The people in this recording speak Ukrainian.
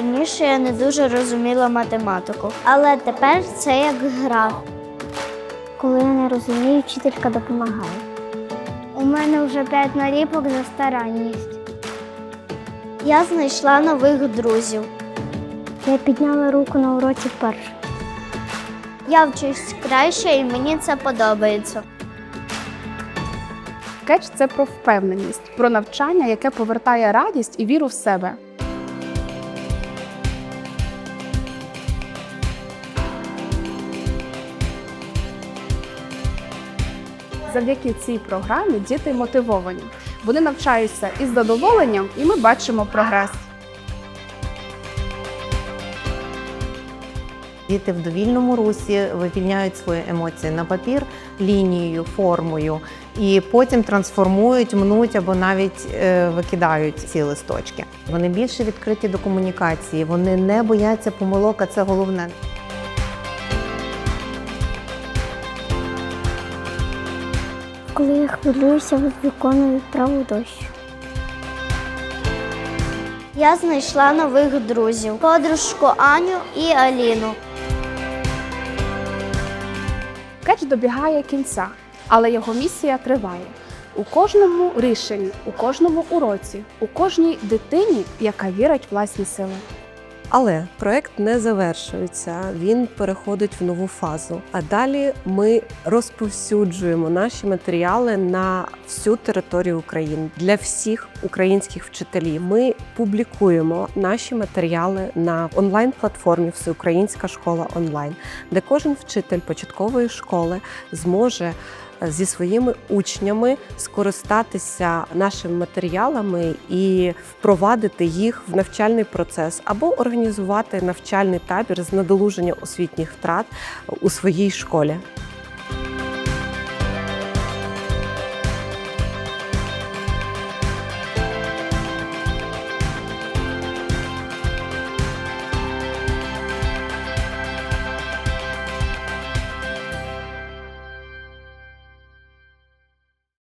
Раніше я не дуже розуміла математику, але тепер це як гра. Коли я не розумію, вчителька допомагає. У мене вже п'ять наліпок за старанність. Я знайшла нових друзів. Я підняла руку на уроці вперше. Я вчусь краще і мені це подобається. Кетч це про впевненість, про навчання, яке повертає радість і віру в себе. Завдяки цій програмі діти мотивовані. Вони навчаються із задоволенням, і ми бачимо прогрес. Діти в довільному русі вивільняють свої емоції на папір лінією, формою, і потім трансформують, мнуть або навіть е, викидають ці листочки. Вони більше відкриті до комунікації, вони не бояться помилок, а це головне. Коли я хвилююся, виконую вправу дощ. Я знайшла нових друзів: подружку Аню і Аліну. Кетч добігає кінця, але його місія триває. У кожному рішенні, у кожному уроці, у кожній дитині, яка вірить в власні сили. Але проект не завершується, він переходить в нову фазу. А далі ми розповсюджуємо наші матеріали на всю територію України для всіх українських вчителів. Ми публікуємо наші матеріали на онлайн-платформі Всеукраїнська школа онлайн, де кожен вчитель початкової школи зможе зі своїми учнями скористатися нашими матеріалами і впровадити їх в навчальний процес або організувати навчальний табір з надолуження освітніх втрат у своїй школі.